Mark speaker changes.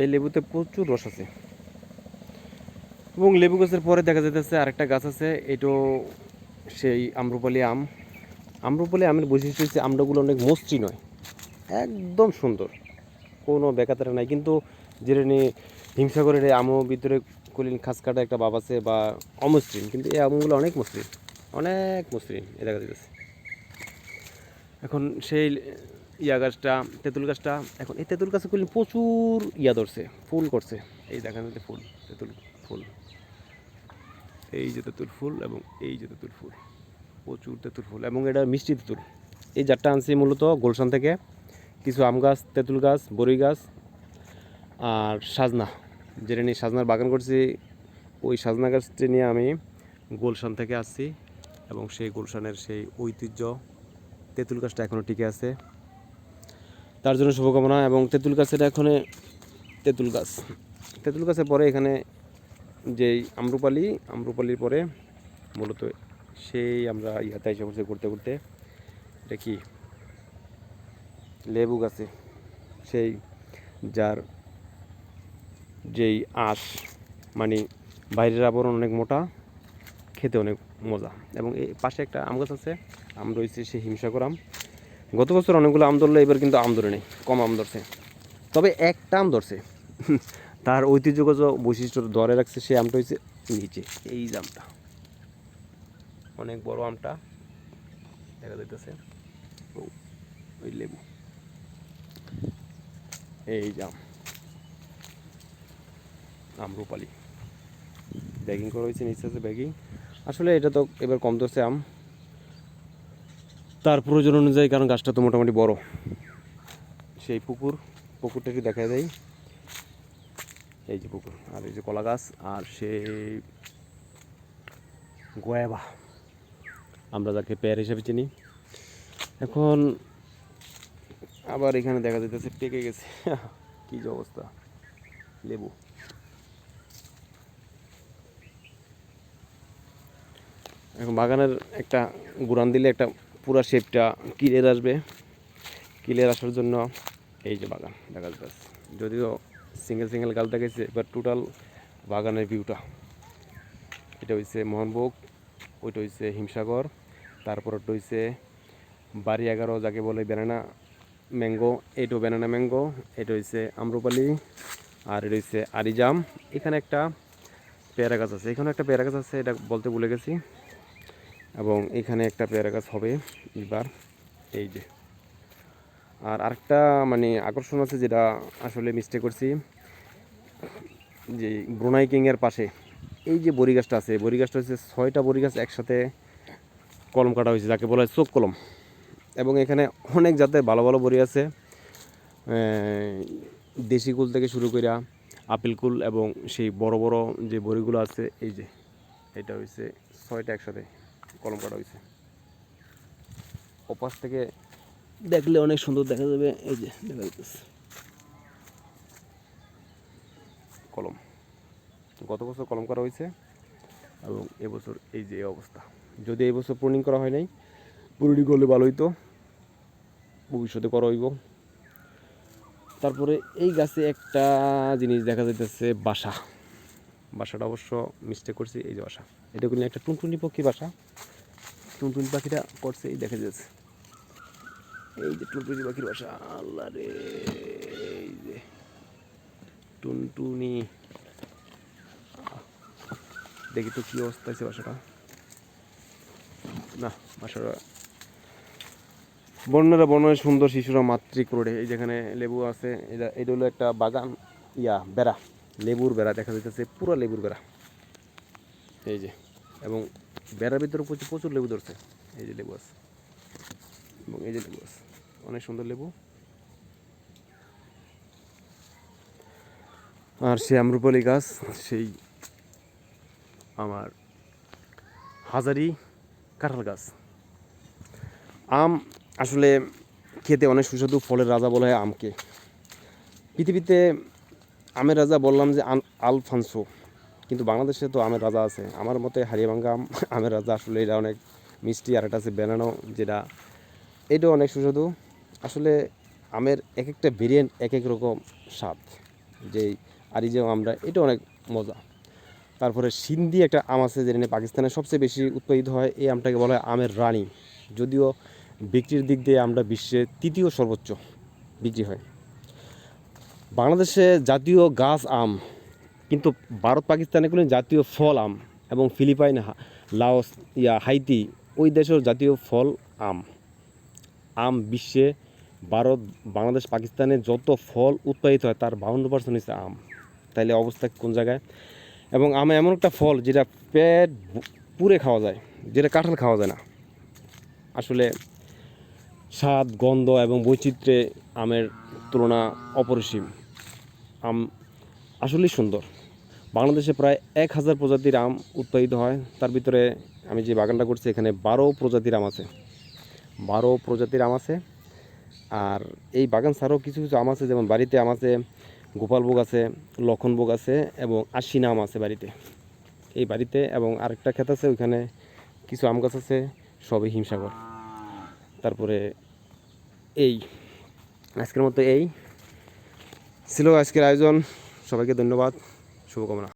Speaker 1: এই লেবুতে প্রচুর রস আছে। এবং লেবু গাছের পরে দেখা যাইতেছে আরেকটা গাছ আছে এটাও সেই আম্রপালি আম। আম্রপালি আমের বৈশিষ্ট্য হচ্ছে আমরাগুলো অনেক মসৃণ নয় একদম সুন্দর। কোনো বেকাতারা নাই, কিন্তু নিয়ে হিমসাগরের আমও ভিতরে কলিন খাস কাটা একটা বাব আছে বা অমসৃণ, কিন্তু এই আমগুলো অনেক মসৃণ অনেক মসৃণ, এ দেখা যাচ্ছে এখন সেই ইয়া গাছটা, তেঁতুল গাছটা, এখন এই তেঁতুল গাছে করলে প্রচুর ইয়া ধরছে, ফুল করছে। এই দেখেন যে ফুল, তেঁতুল ফুল। এই যে তেঁতুল ফুল এবং এই যে তেঁতুল ফুল, প্রচুর তেঁতুল ফুল এবং এটা মিষ্টি তেঁতুল। এই জাতটা আনছি মূলত গোলশান থেকে। কিছু আম গাছ, তেঁতুল গাছ বড়ই গাছ আর সাজনা। যেটা নিয়ে সাজনার বাগান করছি, ওই সাজনা গাছটি নিয়ে আমি গোলশান থেকে আসছি এবং সেই গুলশানের সেই ঐতিহ্য তেঁতুল গাছটা এখনও টিকে আছে। তার জন্য শুভকামনা এবং তেঁতুল গাছের এখানে তেঁতুল গাছ। তেঁতুল গাছের পরে এখানে যেই আম্রপালি, আম্রপালির পরে মূলত সেই আমরা ইয়াতে এসে করছি ঘুরতে ঘুরতে। এটা কি? লেবু গাছে। সেই যার যেই আঁশ মানে বাইরের আবরণ অনেক মোটা, খেতে অনেক মজা। এবং এই পাশে একটা আম গাছ আছে, আম রয়েছে সেই হিমসাগর আম। গত বছর অনেকগুলো আম ধরলো, এবার কিন্তু আম ধরে নেই, কম আম ধরছে। তবে একটা আম ধরছে। তার ঐতিহ্যগত বৈশিষ্ট্য ধরে রাখছে সেই আমটা হচ্ছে নিচে, এই আমটা। অনেক বড় আমটা, দেখা যাইতেছে। ওই লেবু। এই যে আম। আমরুপালি ব্যাগিং করা হয়েছে, নিচে আছে ব্যাগিং আসলে এটা তো এবার কম ধরছে আম। তার প্রয়োজন অনুযায়ী কারণ গাছটা তো মোটামুটি বড়। সেই পুকুর, পুকুরটা একটু দেখা যায় এই যে পুকুর, আর এই যে কলা গাছ, আর সেই গোয়াবা। আমরা যাকে পেয়ার হিসেবে চিনি। এখন আবার এখানে দেখা যাইতেছে পেকে গেছে। কি যে অবস্থা। লেবু। এখন বাগানের একটা গুড়ান দিলে একটা পুরা শেপটা ক্লিয়ার আসবে। ক্লিয়ার আসার জন্য এই যে বাগান, দেখা যাচ্ছে। যদিও সিঙ্গেল সিঙ্গেল গাছ দেখাইছে এবার টোটাল বাগানের ভিউটা এটা হচ্ছে মোহনভোগ, ওইটা হচ্ছে হিমসাগর, তারপর ওটা হচ্ছে বাড়ি এগারো যাকে বলে ব্যানানা ম্যাঙ্গো এইটাও ব্যানানা ম্যাঙ্গো এটা হচ্ছে আম্রপালি, আর এটা হচ্ছে আরিজাম। এখানে একটা পেয়ারা গাছ আছে। এখানে একটা পেয়ারা গাছ আছে, এটা বলতে ভুলে গেছি। এবং এখানে একটা পেয়ারা গাছ হবে এবার, এই যে। আর আরেকটা মানে আকর্ষণ আছে যেটা আসলে মিস্টেক করছি, যে ব্রুনাই কিংয়ের পাশে এই যে বড়ি গাছটা আছে, বড়ি গাছটা হচ্ছে ছয়টা বড়ি গাছ একসাথে কলম কাটা হয়েছে, যাকে বলা হয় চোখ কলম। এবং এখানে অনেক জাতের ভালো ভালো বড়ি আছে দেশি কুল থেকে শুরু করে আপেল কুল এবং সেই বড় বড় যে বড়িগুলো আছে, এই যে, এটা হচ্ছে ছয়টা একসাথে। কলম কাটা হয়েছে ওপাশ থেকে দেখলে অনেক সুন্দর দেখা যাবে এই যে দেখা যাচ্ছে। কলম। গত বছর কলম করা হয়েছে এবং এবছর এই যে অবস্থা। যদি এই বছর প্রুনিং করা হয় নাই প্রুনিং করলে ভালো হইতো। ভবিষ্যতে করা হইব। তারপরে এই গাছে একটা জিনিস দেখা যাইতেছে বাসা। বাসাটা অবশ্য মিস্টেক করছি, এই যে বাসা। এটা কিন্তু একটা টুনটুনি পক্ষী বাসা। টুনটুনি পাখিটা করছে, এই দেখা যাচ্ছে। এই যে টুনটুনি পাখির বাসা, আল্লাহ রে, এই যে টুনটুনি। দেখি তো কী অবস্থা আছে বাসাটা। না, বাসাটা বন্যরা বনের সুন্দর শিশুরা মাতৃক রোডে এই যেখানে লেবু আছে, এটা এটা হলো একটা বাগান, ইয়া, বেড়া। লেবুর বেড়া দেখা যাইতেছে, পুরো লেবুর বেড়া। এই যে, এবং বেড়ার ভিতরে প্রচুর প্রচুর লেবু ধরছে। এই যে লেবু আছে, এবং এই যে লেবু আছে, অনেক সুন্দর লেবু। আর সে আম্রপালি গাছ, সেই আমার হাজারি কাঁঠাল গাছ। আম আসলে খেতে অনেক সুস্বাদু, ফলের রাজা বলা হয় আমকে। পৃথিবীতে আমের রাজা বললাম যে আলফানসো। কিন্তু বাংলাদেশে তো আমের রাজা আছে। আমার মতে হারিয়াভাঙ্গা আম আমের রাজা আসলে এটা অনেক মিষ্টি। আর এটা আছে বেনানো যেটা এটাও অনেক সুস্বাদু। আসলে আমের এক একটা ভেরিয়েন্ট এক এক রকম স্বাদ। যে আরি যে আমরা এটা অনেক মজা। তারপরে সিন্ধি একটা আম আছে, যেটা নিয়ে পাকিস্তানে সবচেয়ে বেশি উৎপাদিত হয়। এই আমটাকে বলা হয় আমের রানী। যদিও বিক্রির দিক দিয়ে আমরা বিশ্বে তৃতীয় সর্বোচ্চ বিক্রি হয়। বাংলাদেশে জাতীয় গাছ আম, কিন্তু ভারত পাকিস্তানে কোনো জাতীয় ফল আম এবং ফিলিপাইন লাওস, ইয়া, হাইতি, ওই দেশের জাতীয় ফল আম। আম বিশ্বে ভারত, বাংলাদেশ, পাকিস্তানে যত ফল উৎপাদিত হয় তার বাউন্ন পার্সেন্ট হচ্ছে আম। তাইলে অবস্থা কোন জায়গায়? এবং আম এমন একটা ফল যেটা পেট পুরে খাওয়া যায়, যেটা কাঁঠাল খাওয়া যায় না। আসলে স্বাদ, গন্ধ এবং বৈচিত্র্যে আমের তুলনা অপরিসীম। আম আসলেই সুন্দর। বাংলাদেশে প্রায় এক হাজার প্রজাতির আম উৎপাদিত হয়। তার ভিতরে আমি যে বাগানটা করছি, এখানে বারো প্রজাতির আম আছে। বারো প্রজাতির আম আছে। আর এই বাগান ছাড়াও কিছু কিছু আম আছে, যেমন বাড়িতে আম আছে, গোপালভোগ আছে, লক্ষণভোগ আছে এবং আশিনা আম আছে বাড়িতে। এই বাড়িতে এবং আরেকটা ক্ষেত আছে, ওইখানে কিছু আম গাছ আছে, সবই হিমসাগর। তারপরে এই, আজকের মতো এই। ছিল আজকের আয়োজন। সবাইকে ধন্যবাদ। শুভকামনা।